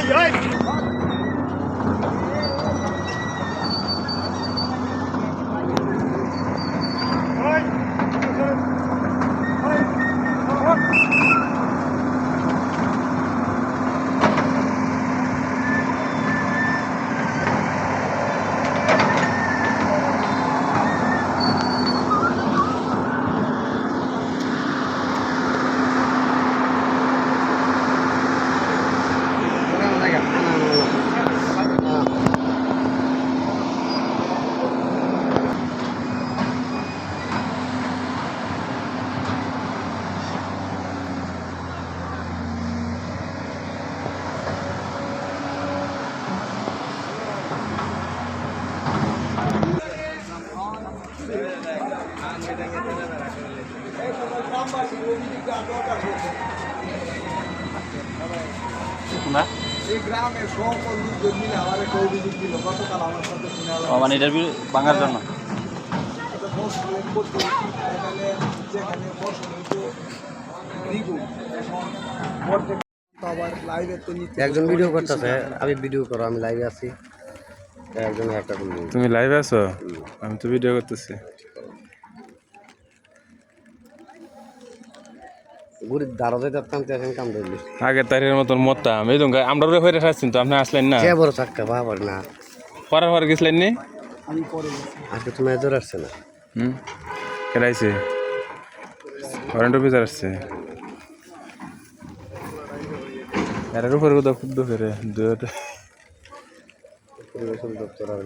ay, ay. মানে এটার ভাঙার জন্য? একজন ভিডিও করতেছে আমি ভিডিও করো আমি লাইভে আছি। একজন একটা তুমি লাইভে আছো? আমি তো ভিডিও করতেছি। তো এখন কাম ধরলি। আগের তারিখের মতন মরতাম। এই তো আমরা হয়ে আসছেন তো আপনি আসলেন না? কে বড় বাবার না। পরের পর গেছিলেন নি? আমি পরে আজকে তুমি এজোর আসছে না? হুম? কেডাইছে ওয়ারেন্ট অফিসার আসছে। এর উপরে কোথাও খুব দুঃখে রে দুটো পরিবেশন দপ্তর আর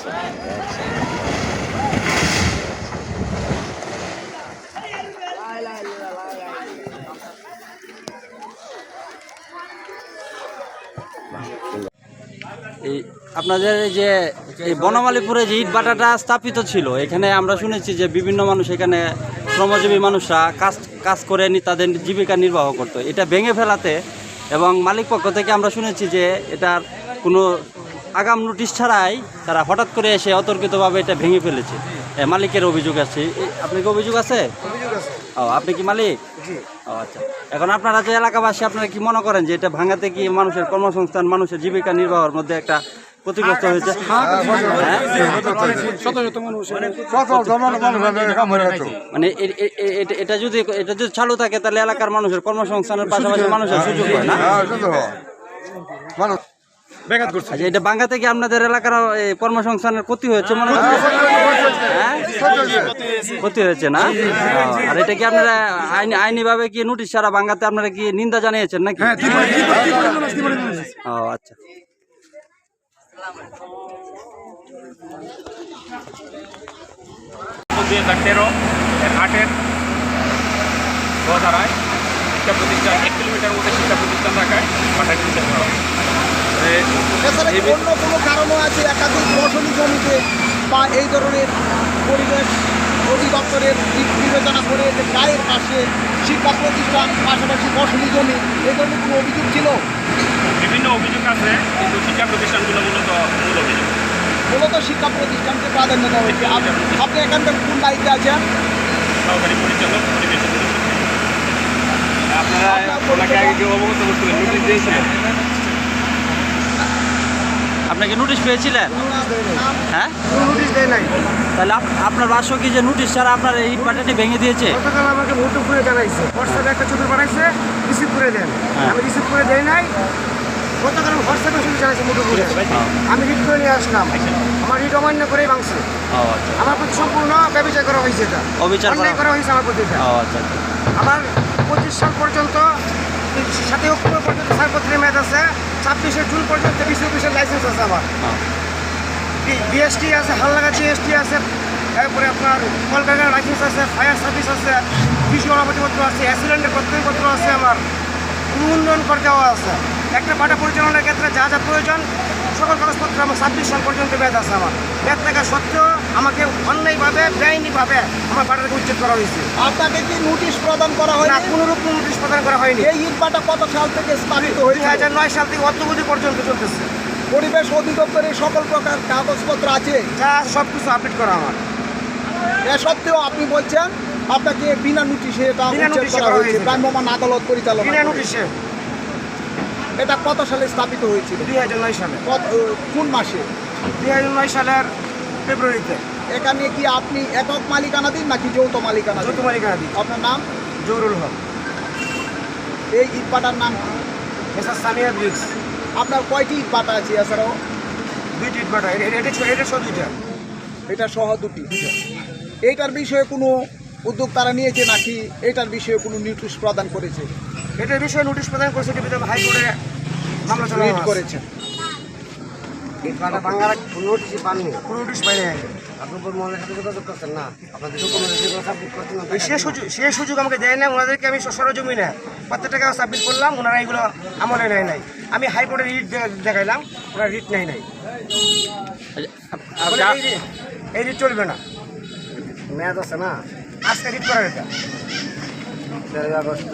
দৌড়াতে দেখা এই আপনাদের যে এই বনমালীপুরে যে ইট ভাটাটা স্থাপিত ছিল, এখানে আমরা শুনেছি যে বিভিন্ন মানুষ এখানে শ্রমজীবী মানুষরা কাজ কাজ করে তাদের জীবিকা নির্বাহ করতো। এটা ভেঙে ফেলাতে এবং মালিক পক্ষ থেকে আমরা শুনেছি যে এটার কোনো আগাম নোটিশ ছাড়াই তারা হঠাৎ করে এসে অতর্কিতভাবে এটা ভেঙে ফেলেছে মালিকের অভিযোগ আছে আপনার কি অভিযোগ আছে ও আপনি কি মালিক ও আচ্ছা এখন আপনারা যে এলাকাবাসী আপনারা কি মনে করেন যে এটা ভাঙাতে কি মানুষের কর্মসংস্থান মানুষের জীবিকা নির্বাহের মধ্যে একটা ক্ষতিগ্রস্ত হয়েছে হ্যাঁ? মানে এটা যদি এটা যদি চালু থাকে তাহলে এলাকার মানুষের কর্মসংস্থানের পাশাপাশি মানুষের সুযোগ হয় না আচ্ছা এটা বাঙ্গাতে কি আপনাদের এলাকার কর্মসংস্থানের ক্ষতি হয়েছে মনে হচ্ছে হ্যাঁ? ক্ষতি হয়েছে না? আর এটা কি আপনারা আইনি আইনিভাবে কি নোটিশ ছাড়া বাঙ্গাতে আপনারা কি নিন্দা জানিয়েছেন নাকি? ও আচ্ছা। হাজার তেরো এর আটের দোধারায় শিক্ষা প্রতিষ্ঠান এক কিলোমিটার মধ্যে শিক্ষা প্রতিষ্ঠান রাখায় নির্দেশ করা হয়। এছাড়া অন্য কোনো কারণও আছে? একাধিক ফসলি জমিতে বা এই ধরনের পরিবেশ অধিদপ্তরের দিক বিবেচনা করে যে গায়ের পাশে শিক্ষা প্রতিষ্ঠান পাশাপাশি ফসলি জমি এই ধরনের কোনো অভিযোগ ছিল? বিভিন্ন অভিযোগ আছে কিন্তু শিক্ষা প্রতিষ্ঠানগুলো মূলত মূল অভিযোগ। মূলত শিক্ষা প্রতিষ্ঠানকে প্রাধান্য দেওয়া হয়েছে। আপ- আপনি এখানকার কোন দায়িত্বে আছেন? সহকারী পরিচালক। আপনারা ওনাকে আগে কেউ অবগত করছিলেন নোটিশ দিয়েছিলেন। আপনি কি নোটিশ পেয়েছিলেন? হ্যাঁ? নোটিশ দেয় নাই তাহলে আপনার বাস্য কি যে নোটিশ ছাড়া আপনার এই পাটাটি ভেঙে দিয়েছে? গতকাল আমাকে মুঠো করে জানাইছে হোয়াটসঅ্যাপে একটা ছবি বানাইছে রিসিভ করে দেন। হ্যাঁ। আমি রিসিভ করে দেই নাই। গতকাল আমি হোয়াটসঅ্যাপে ছবি জানাইছে মুঠো করে আমি রিট করে নিয়ে আসলাম। আমার রিট অমান্য করে ভাঙছে। আচ্ছা। আমার প্রতি সম্পূর্ণ ব্যবচার করা হয়েছে এটা। অবিচার করা- করা হয়েছে আমার প্রতি আচ্ছা আচ্ছা। আমার সাল পর্যন্ত সাতই অক্টোবর পর্যন্ত ছাড়পত্রের মেয়াদ আছে ছাব্বিশে জুন পর্যন্ত বিসি অফিসের লাইসেন্স আছে আমার। বিএসটি আছে, হালনাগা জিএসটি আছে তারপরে আপনার কলকাতার লাইসেন্স আছে ফায়ার সার্ভিস আছে কৃষি অনুমতিপত্র আছে অ্যাক্সিডেন্টের প্রত্যয়পত্র আছে আমার, উন্নয়ন করে দেওয়া আছে একটা পাটা পরিচালনার ক্ষেত্রে যা যা প্রয়োজন, সকল কাগজপত্র আমার ছাব্বিশ সাল পর্যন্ত মেয়াদ আছে আমার মেয়াদ থাকা সত্ত্বেও বেআইনিভাবে আমার পাটাকে উচ্ছেদ করা হয়েছে? আপনাকে কি নোটিশ প্রদান করা না হয়নি কোনোরূপ নোটিশ প্রদান করা হয়নি। এই ইটভাটা কত সাল থেকে স্থাপিত দুই হাজার নয় সাল থেকে অদ্যবধি পর্যন্ত চলতেছে। পরিবেশ অধিদপ্তরের সকল প্রকার কাগজপত্র আছে? যা সব কিছু আপডেট করা আমার। এ সত্ত্বেও আপনি বলছেন আপনাকে বিনা নোটিশে এটা বিনা উচ্ছেদ নোটিশে করা করা হয়েছে। হয়েছে। ভ্রাম্যমাণ আদালত পরিচালনা বিনা করে। নোটিশে। এটা কত সালে স্থাপিত হয়েছিল? দুই হাজার নয় সালে। কত কোন মাসে? দুই হাজার নয় সালের ফেব্রুয়ারিতে। এখানে কি আপনি একক মালিকানাধীন নাকি যৌথ মালিকানা যৌথ মালিকানাধীন আপনার নাম? জহুরুল হক। এই ইটভাটার নাম? এসা সানিয়া ব্রিক্স আপনার কয়টি ইটভাটা আছে এছাড়াও? দুইটি ইটভাটা। এটা এটা ছ- দুইটা। এটা সহ দুটি। এইটার বিষয়ে কোনো উদ্যোগ তারা নিয়েছে নাকি এটার বিষয়ে কোনো নোটিশ প্রদান করেছে? এটার বিষয়ে নোটিশ প্রদান করেছে হাইকোর্টে মামলা চালানো রিট করেছেন এই পাটা ভাঙার কোনো নোটিশই পাননি। কোনো নোটিশ পাইনি। আমি আপনি মহলের সাথে যোগাযোগ করছেন না। আপনাদের ডকুমেন্ট সাবমিট করছেন না সে সুযোগ সে সুযোগ আমাকে দেয় না ওনাদেরকে আমি সরজমিনে প্রত্যেক টাকা সাবমিট করলাম ওনারা এগুলো আমলে নেয় নাই। আমি হাইকোর্টে রিট দেখাইলাম ওনারা রিট নেয় নাই। বলে এই রিট চলবে না। মেয়াদ আছে না? আজকে রিট করার এটা। তেরোই আগস্ট